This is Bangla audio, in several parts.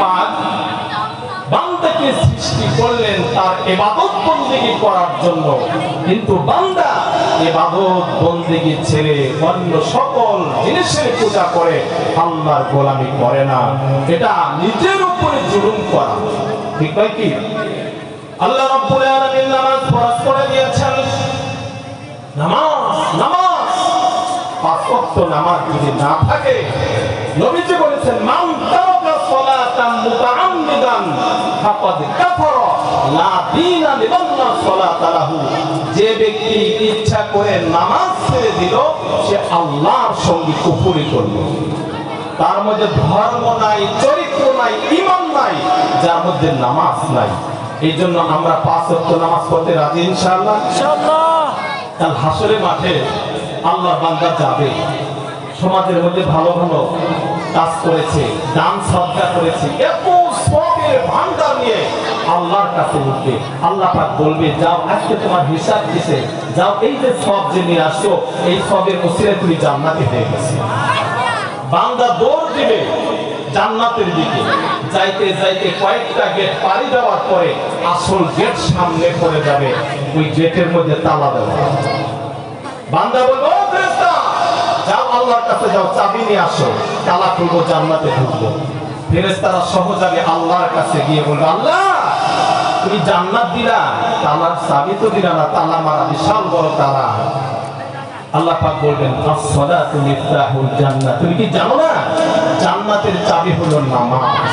পাক বান্দাকে সৃষ্টি করলেন তার এবাদত বন্দেগি করার জন্য। কিন্তু বান্দা এবাদত বন্দেগি ছেড়ে অন্য সকল জিনিসের পূজা করে আল্লাহর গোলামি করে না। এটা নিজের উপরে জুলুম করা। ঠিক নয় কি? আল্লাহ আলামিন নামাজ ফরজ করে দিয়েছেন। নামাজ নামাজ। পাঁচ নামাজ যদি না থাকে, নবীজি বলেছেন সালাতান মুতাআম্মিদান ফাকাদ কাফারা লা দীনা লিমান লা লাহু। যে ব্যক্তি ইচ্ছা করে নামাজ ছেড়ে দিল সে আল্লাহর সঙ্গে কুফরি করল। তার মধ্যে ধর্ম নাই চরিত্র নাই ঈমান নাই যার মধ্যে নামাজ নাই। এই জন্য আমরা পাঁচ ওয়াক্ত নামাজ পড়তে রাজি ইনশাআল্লাহ? কাল হাসরের মাঠে আল্লাহ বান্দা যাবে। সমাজের মধ্যে ভালো ভালো কাজ করেছে, দান শ্রদ্ধা করেছে, এত সবের ভান্ডার নিয়ে আল্লাহর কাছে উঠবে। আল্লাহ পাক বলবে, যাও, আজকে তোমার হিসাব দিছে। যাও, এই যে সব যে নিয়ে আসছো, এই সবের ওসিলে তুমি জান্নাতি হয়ে গেছে। বান্দা দৌড় দিবে জান্নাতের দিকে। যাইতে যাইতে কয়েকটা গেট পাড়ি দেওয়ার পরে আসল গেট সামনে পড়ে যাবে। ওই গেটের মধ্যে তালা দেওয়া। বান্দা বলব "ও ফেরেশতা, যাও আল্লাহর কাছে যাও, চাবি নিয়ে আসো। তালা খুলবো, জান্নাতে ঢুকবো। ফেরেস্তারা সহ যাবে আল্লাহর কাছে গিয়ে বলবে আল্লাহ, তুমি জান্নাত দিলা। তালার চাবি তো দিলা না, তালা মারা বিশাল বড় তালা। আল্লাহ পাক বলবেন মিফতাহুল জান্নাহ। তুমি কি জানো না, জান্নাতের চাবি হলো নামাজ।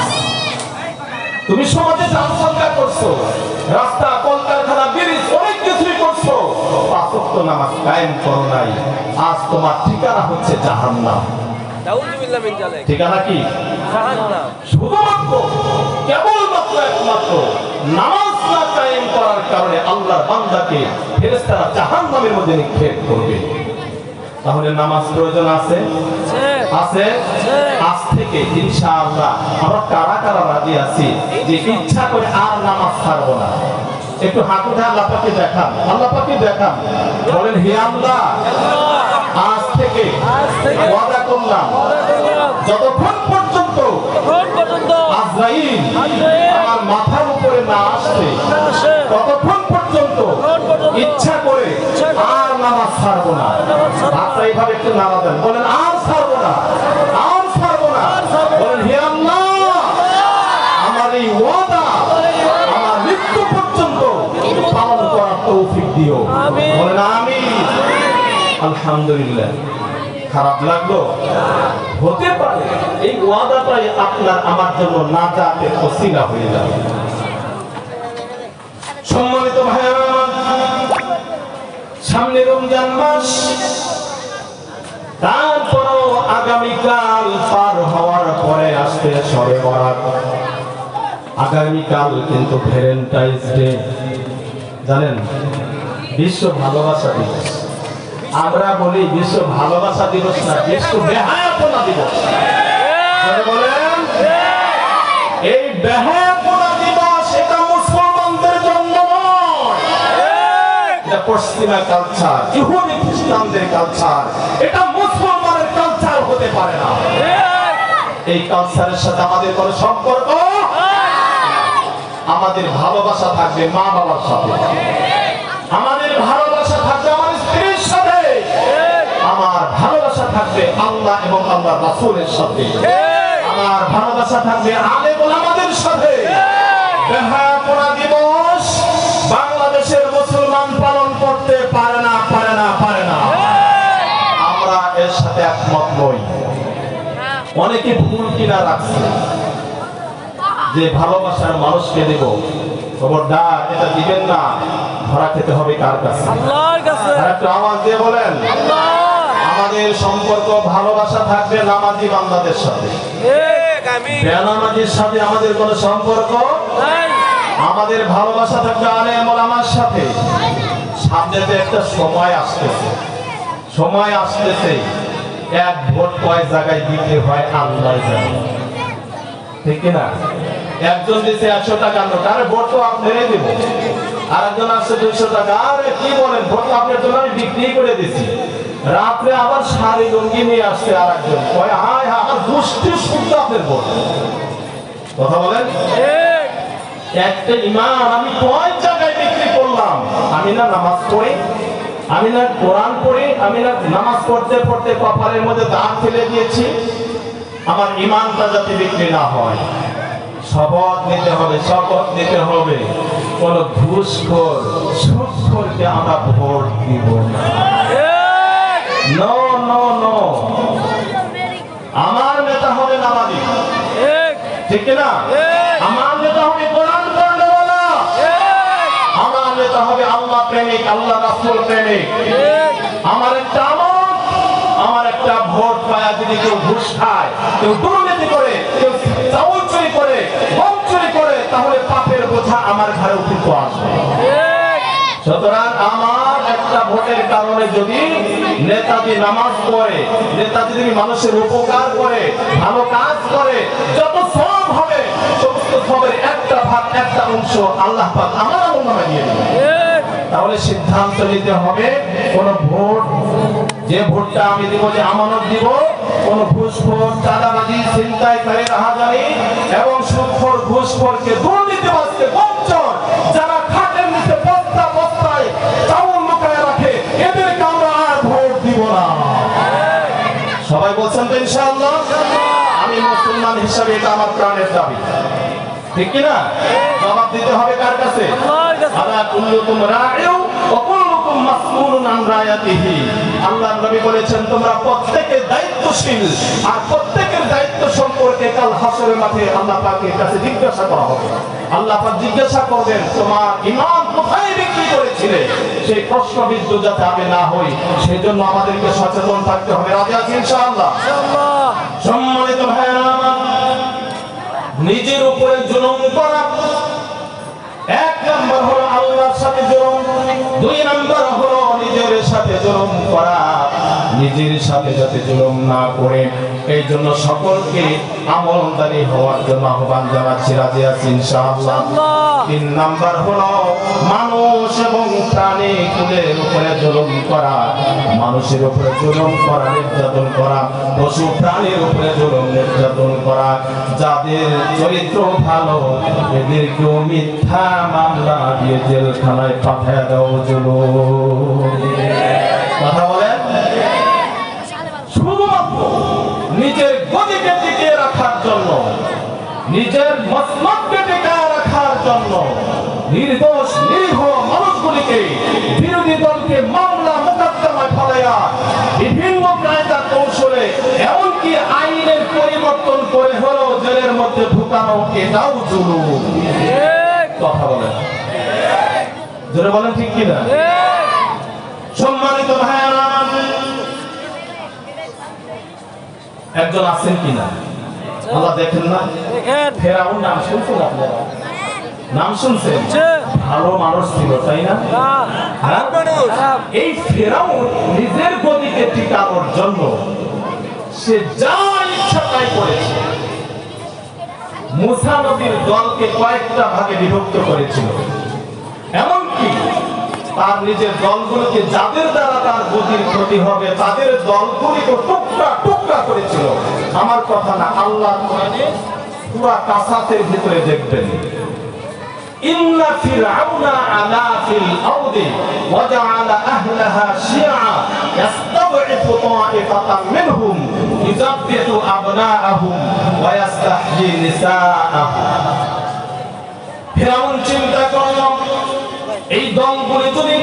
তুমি সমাজে করছ। রাস্তা, কলকারখানা ব্রিজ ওয়াক্ত নামাজ কায়েম করো নাই। আজ তোমার ঠিকানা হচ্ছে জাহান্নাম। ঠিকানা কি? শুধুমাত্র কেবলমাত্র একমাত্র নামাজ না কায়েম করার কারণে আল্লাহর বান্দাকে ফেরেশতারা জাহান্নামের মধ্যে নিক্ষেপ করবে। তাহলে নামাজ প্রয়োজন আছে? আছে। আজ থেকে ইনশাআল্লাহ আমরা কারা কারা রাজি আছি যে ইচ্ছা করে আর নামাজ ছাড়বো না? একটু হাত উঠে আল্লাহ পাকে দেখান আল্লাহ পাকে দেখান। বলেন হে আল্লাহ আজ থেকে ওয়াদা করলাম যতক্ষণ পর্যন্ত আজরাইল আমার মাথার উপরে না আসছে আসে ততক্ষণ পর্যন্ত ইচ্ছা করে আর নামাজ ছাড়বো না। হাতটা এইভাবে একটু নামাজ দেন বলেন আর ছাড়বো না। দিও। আলহামদুলিল্লাহ। খারাপ লাগল? হতে পারে এই ওয়াদাটাই আপনার আমার জন্য না যাতে অসিলা হয়ে যাবে সম্মানিত আমার, সামনে রমজান মাস। তারপরও আগামীকাল পার হওয়ার পরে আসতে সরে বরাত। আগামীকাল কিন্তু ভ্যালেন্টাইন্স ডে। জানেন বিশ্ব ভালোবাসা দিবস। আমরা বলি বিশ্ব ভালোবাসা দিবস না, বিশ্ব বেহায়াপনা দিবস। এই বেহায়াপনা দিবস এটা মুসলমানদের জন্য নয়। এটা পশ্চিমা কালচার ইহুদি খ্রিস্টানদের কালচার এটা মুসলমানের কালচার হতে পারে না। এই কালচারের সাথে আমাদের কোনো সম্পর্ক? আমাদের ভালোবাসা থাকবে মা বাবার সাথে আমাদের ভালোবাসা থাকবে আমার স্ত্রীর সাথে আমার ভালোবাসা থাকবে আল্লাহ এবং আল্লাহ রাসূলের সাথে। আমার ভালোবাসা থাকবে আলেম ওলামাদের সাথে। বেহায়াপনা দিবস বাংলাদেশের মুসলমান পালন করতে পারে না পারে না পারে না। আমরা এর সাথে একমত নই। অনেকে ভুল কিনা রাখছে। যে ভালোবাসার মানুষকে দেব খবরদার এটা দিবেন না। ধরা খেতে হবে কার কাছে? আল্লাহর কাছে। একটু আওয়াজ দিয়ে বলেন আল্লাহ! আমাদের সম্পর্ক ভালোবাসা থাকবে নামাজি বান্দাদের সাথে। বেনামাজির সাথে আমাদের কোনো সম্পর্ক নাই। আমাদের ভালোবাসা থাকবে আলেম আমার সাথে। সামনে তো একটা সময় আসতেছে। সময় আসতেছে। এক ভোট কয় জায়গায় দিতে হয় আল্লাহ জানে। ঠিক না? একজন দিছে একশো টাকা নোট আরে ভোট তো আপনারই দেবো। আর একজন আসছে দুইশো টাকা। আরে কি বলেন ভোট তো আপনার জন্য আমি বিক্রি করে দিছি। রাত্রে আবার শাড়ি লুঙ্গি নিয়ে আসছে আর একজন কয় হায় হায় আমার গোষ্ঠীর শুদ্ধ আপনার ভোট কথা বলেন? একটা ইমাম আমি কয় জায়গায় বিক্রি করলাম? আমি না নামাজ পড়ি আমি না কোরআন পড়ি আমি না নামাজ পড়তে পড়তে কপালের মধ্যে দাঁত ফেলে দিয়েছি। আমার ইমানটা যাতে বিক্রি না হয়। শপথ নিতে হবে শপথ নিতে হবে। কোন ঘুষখোর সুদখোরকে আমরা ভোট দিব না। নো নো নো আমার নেতা হবে নামাজি ঠিক না আমার নেতা হবে কোরআন পড়নেওয়ালা আমার নেতা হবে আল্লাহ প্রেমিক আল্লাহ রাসূল প্রেমিক। আমার একটা আমল আমার একটা ভোট পায়া যদি কেউ ঘুষ খায় কেউ দুর্নীতি করে কেউ চাউল চুরি করে গম চুরি করে তাহলে পাপের বোঝা আমার ঘরে কিন্তু আসবে। সুতরাং আমার একটা ভোটের কারণে যদি নেতাজি নামাজ পড়ে, নেতাজি যদি মানুষের উপকার করে, ভালো কাজ করে, যত সব হবে, সমস্ত সবের একটা ভাগ, একটা অংশ আল্লাহ পাক আমার নামে দিয়ে দেবে তাহলে সিদ্ধান্ত নিতে হবে, কোন ভোট, যে ভোটটা আমি দিব, যে আমানত দিব, কোন ঘুষখোর, চাঁদাবাজি, ছিনতাইকারী, রাহাজানি এবং সুখোর ঘুষখোরকে দুর্নীতিবাজকে ঠিক কি না জবাব দিতে হবে কার কাছে? আলা কুল্লুকুম রাইউ ওয়া কুল্লুকুম মাসউলুন আন রায়াতিহি। আল্লাহর নবী বলেছেন তোমরা প্রত্যেকে দায়িত্বশীল আর প্রত্যেকের দায়িত্ব সম্পর্কে কাল হাসরের মাঠে আল্লাহ পাকের কাছে জিজ্ঞাসা করা হবে। আল্লাহ পাক জিজ্ঞাসা করবেন তোমার ইমান কোথায় বিক্রি করেছিলে? সেই প্রশ্নবিদ্ধ যাতে আমি না হই সেই জন্য আমাদেরকে সচেতন থাকতে হবে। রাজি আছি ইনশাআল্লাহ? আল্লাহ সম্মানিত আমার নিজের উপরে জুলুম করা। এক নম্বর হলো আল্লাহর সাথে জুলুম। দুই নম্বর হলো নিজের সাথে জুলুম করা। নিজের সাথে যাতে জুলুম না করে। এই জন্য সকলকে আমলদারি হওয়ার জন্য আহ্বান জানাচ্ছি রাজি আছি ইনশাআল্লাহ। তিন নাম্বার হলো মানুষ এবং প্রাণী কুলের উপরে জুলুম করা। মানুষের উপরে জুলুম করা নির্যাতন করা। পশু প্রাণীর উপরে জুলুম নির্যাতন করা। যাদের চরিত্র ভালো এদেরকেও মিথ্যা মামলা দিয়ে জেলখানায় পাঠায় দাও জুলুম। কথা বলেন শুধুমাত্র নিজের গতিকে টিকিয়ে রাখার জন্য নিজের মসনদকে টিকায় রাখার জন্য নির্দোষ, নিরীহ মানুষগুলিকে বিরোধী দলকে মামলা, মোকদ্দমায় ফলাইয়া বিভিন্ন কায়দা কৌশলে এমনকি আইনের পরিবর্তন করে হলেও জেলের মধ্যে ঢুকানো এটাও জুলুম। কথা বলেন। জোরে বলেন ঠিক কিনা? সম্মানিত ভাইয়ারা, একজন আছেন কিনা? আল্লাহ দেখেন না? ফেরাউন নাম শুনছেন আপনারা? নাম শুনছেন? ভালো মানুষ ছিল তাই না? না হ্যাঁ? এই ফেরাউন নিজের গদিকে টিকানোর জন্য সে যা ইচ্ছা তাই করেছে। মুসা নবীর দলকে কয়েকটা ভাগে বিভক্ত করেছিল। এমনকি তার নিজের দলগুলোকে যাদের দ্বারা তার গতির ক্ষতি হবে তাদের দলগুলিকে টুকরা টুকরা করেছিল আমার কথা না আল্লাহ কোরআনে পুরা কাসাতের ভিতরে দেখবেন إن فرعون علا في الأرض وجعل أهلها شيعا يستضعف طائفة منهم يذبح أبناءهم ويستحيي نساءهم ফেরাউন চিন্তা করল এই দলগুলি যদি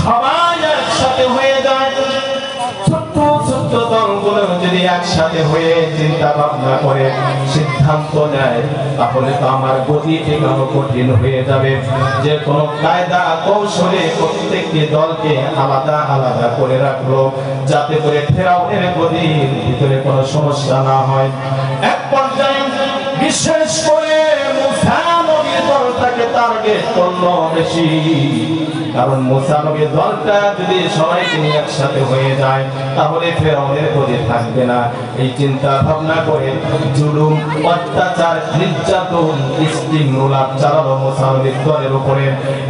সবাই একসাথে হয়ে যায়, ছোট্ট ছোট্ট দলগুলো যদি একসাথে হয়ে চিন্তা ভাবনা করে, সিদ্ধান্ত নেয়, তাহলে তো আমার গতি কঠিন হয়ে যাবে। যে কোনো কায়দা কৌশলে প্রত্যেকটি দলকে আলাদা আলাদা করে রাখল, যাতে করে ফেরাউনের গদির ভিতরে কোনো সমস্যা না হয়। এক পর্যায়ে বিশেষ করে বেশি, কারণ মুসানবীর দলটা যদি সবাইকে নিয়ে একসাথে হয়ে যায়, তাহলে ফেরাউনের গদি থাকবে না। এই চিন্তা ভাবনা করে জুলুম, অত্যাচার, নির্যাতন স্টিমুলার চালালো মুসা নবীর দলের উপরে।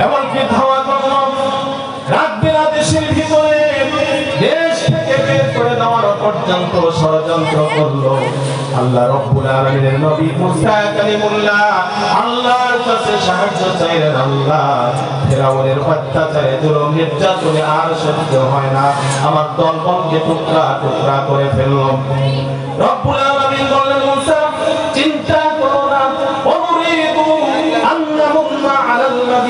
এমনকি ধাওয়া করল রাত বেলা দেশের ভিতরে দেশ পর্যন্ত ষড়যন্ত্র করল। আল্লাহ রব্বুল আলামিনের নবী মুসা কালিমুল্লাহ আল্লাহর কাছে সাহায্য চাইলেন আল্লাহ। ফেরাউনের অত্যাচারে, জুলুম, নির্যাতনে আর সহ্য হয় না। আমার দলবলকে টুকরা টুকরা করে ফেলল। রব্বুল আলামিন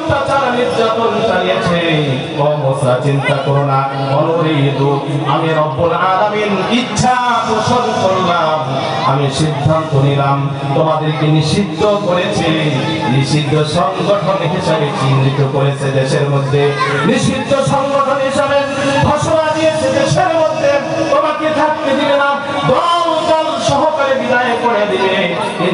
অত্যাচার নির্যাতন চালিয়েছে। চিন্তা করো না আমি রব্বুল ইচ্ছা পোষণ করলাম। আমি সিদ্ধান্ত নিলাম, তোমাদেরকে নিষিদ্ধ করেছে। নিষিদ্ধ সংগঠন হিসাবে চিহ্নিত করেছে দেশের মধ্যে। নিষিদ্ধ সংগঠন হিসাবে ঘোষণা দিয়েছে দেশের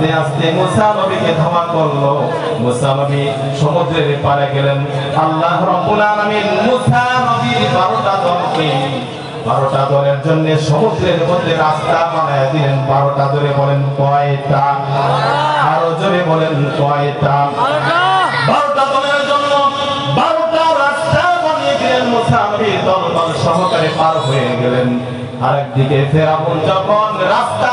আস্তে আস্তে মুসা নবীকে ধাওয়া করল। মুসা নবী সমুদ্রের পারে গেলেন। আল্লাহ রাব্বুল আলামিন মুসা নবীর 12টা দলকে, বারোটা দলের জন্য সমুদ্রের মধ্যে রাস্তা বানায় দিলেন। বারোটা ধরে বলেন কয়টা? আরও জোরে বলেন কয়টা? বারোটা দলের জন্য বারোটা রাস্তা বানিয়ে দিলেন মুসাফির দল দল সহকারে পার হয়ে গেলেন। আরেকদিকে ফেরাউন যখন রাস্তা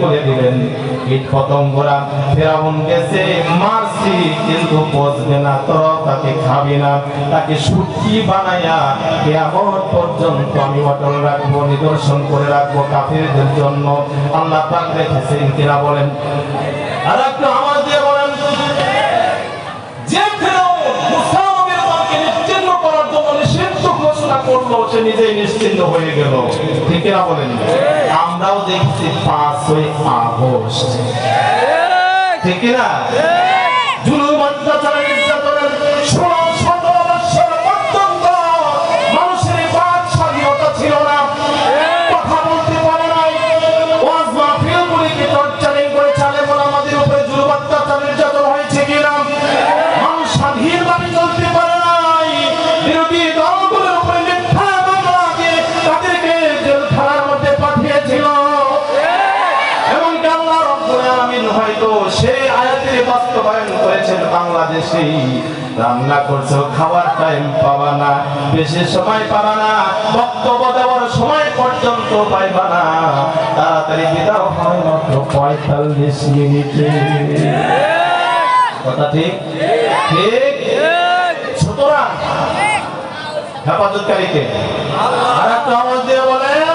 করে দিলেন। কীট পতঙ্গরা গেছে, মারছি, কিন্তু না তাকে খাবি না, তাকে সুটকি বানাইয়া কিয়ামত পর্যন্ত আমি অটল রাখব, নিদর্শন করে রাখব কাফিরদের জন্য। আল্লাহ পাক রেখেছেন কিনা বলেন। আর একটু আওয়াজ করল সে নিজেই নিশ্চিন্ত হয়ে গেল। ঠিক না বলেন? আমরাও দেখছি পাঁচই আগস্ট। ঠিক কিনা? রান্না করছ, খাওয়ার টাইম পাবা না, বেশি সময় পাবা না, বক্তব্য দেওয়ার সময় পর্যন্ত পাইবা না। তাড়াতাড়ি বিদায় হয় মাত্র পঁয়তাল্লিশ মিনিটে। কথা ঠিক? ঠিক? সুতরাং, হেফাজতকারীকে আর একটা আওয়াজ দিয়ে বলেন,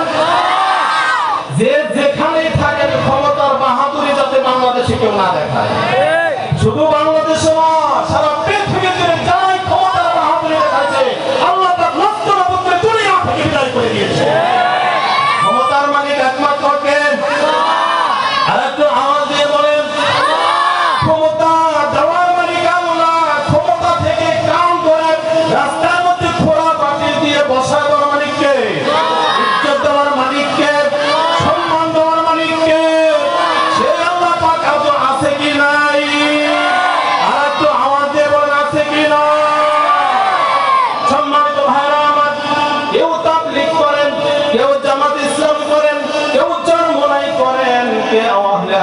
যে যেখানে থাকেন, ক্ষমতার বাহাদুরি যাতে বাংলাদেশে কেউ না দেখায়। শুধু বাংলাদেশে নয়, সারা পৃথিবীতে যারাই ক্ষমতার বাহাদুরি দেখাচ্ছে আল্লাহ তার লক্ষ নবুকে দুনিয়া থেকে বিদায় করে দিয়েছে।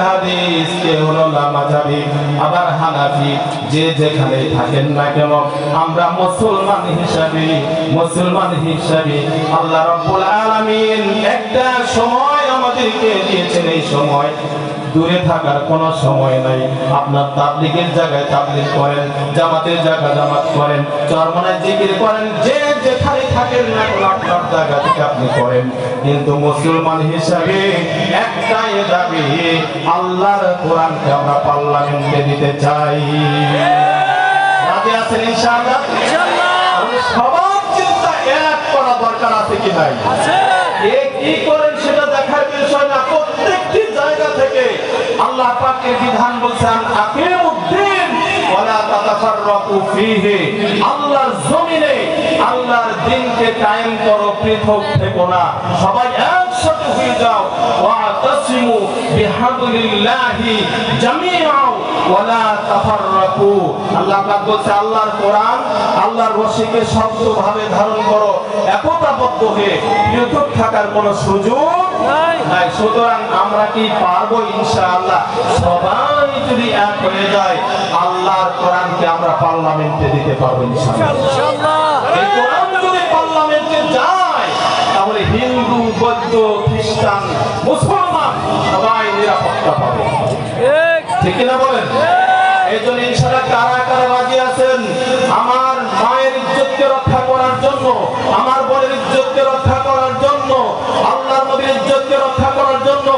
হাদিস, কেউ হলো লামাজাবি আবার হানাফি, যে যেখানে থাকেন না কেন, আমরা মুসলমান হিসাবে মুসলমান হিসাবে আল্লাহ রব্বুল আলামিন একটা সময় আমাদেরকে দিয়েছেন, এই সময় দূরে থাকার কোনো সময় নাই। আপনার তাবলিগের জায়গায় তাবলিগ করেন জামাতের জায়গা জামাত করেন চরমনায় জিকির করেন যে যেখানে থাকেন না কেন আপনার জায়গা থেকে আপনি করেন। কিন্তু মুসলমান হিসাবে একটাই দাবি আল্লাহর কোরআনকে আমরা পার্লামেন্টে দিতে চাই। রাজি আছেন ইনশাআল্লাহ? ইনশাআল্লাহ। সবার চিন্তা এক করা দরকার আছে কি নাই? কি করেন সেটা দেখার বিষয় না প্রত্যেকটি জায়গা থেকে আল্লাহ পাকের বিধান বলছেন, আকিমুদ্দিন, ওয়ালা তাতাফাররাকু ফীহি। আল্লাহর জমিনে, আল্লাহর দ্বীনকে কায়েম করো, পৃথক থেকো না। সবাই একসাথে হয়ে যাও। ওয়াতাসিমু বিহাবলিল্লাহি জামিআ ওয়ালা তাফাররাকু। আল্লাহ পাক বলছে, আল্লাহর কোরআন, আল্লাহর রশিকে শক্তভাবে ধারণ করো। একতাবদ্ধ হয়ে পৃথক থাকার কোনো সুযোগ নাই। সুতরাং আমরা কি পারব ইনশাআল্লাহ? সবাই যদি এক হয়ে যায় আল্লাহর কোরআনকে আমরা পার্লামেন্টে দিতে পারব ইনশাআল্লাহ। এই কোরআন যদি পার্লামেন্টে যায় তাহলে হিন্দু বৌদ্ধ খ্রিস্টান মুসলমান সবাই নিরাপত্তা পাবে। ঠিক কিনা বলেন? এই জন্য ইনশাআল্লাহ কারা কারা রাজি আছেন আমার মায়ের ইজ্জতকে রক্ষা করার জন্য আমার বোনের ইজ্জতকে রক্ষা করার জন্য আল্লাহর নবীর ইজ্জতকে রক্ষা করার জন্য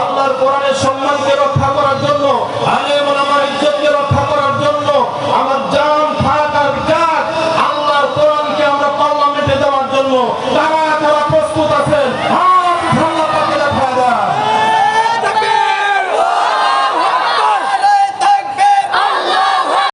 আল্লাহর কোরআনের সম্মানকে রক্ষা করার জন্য আলে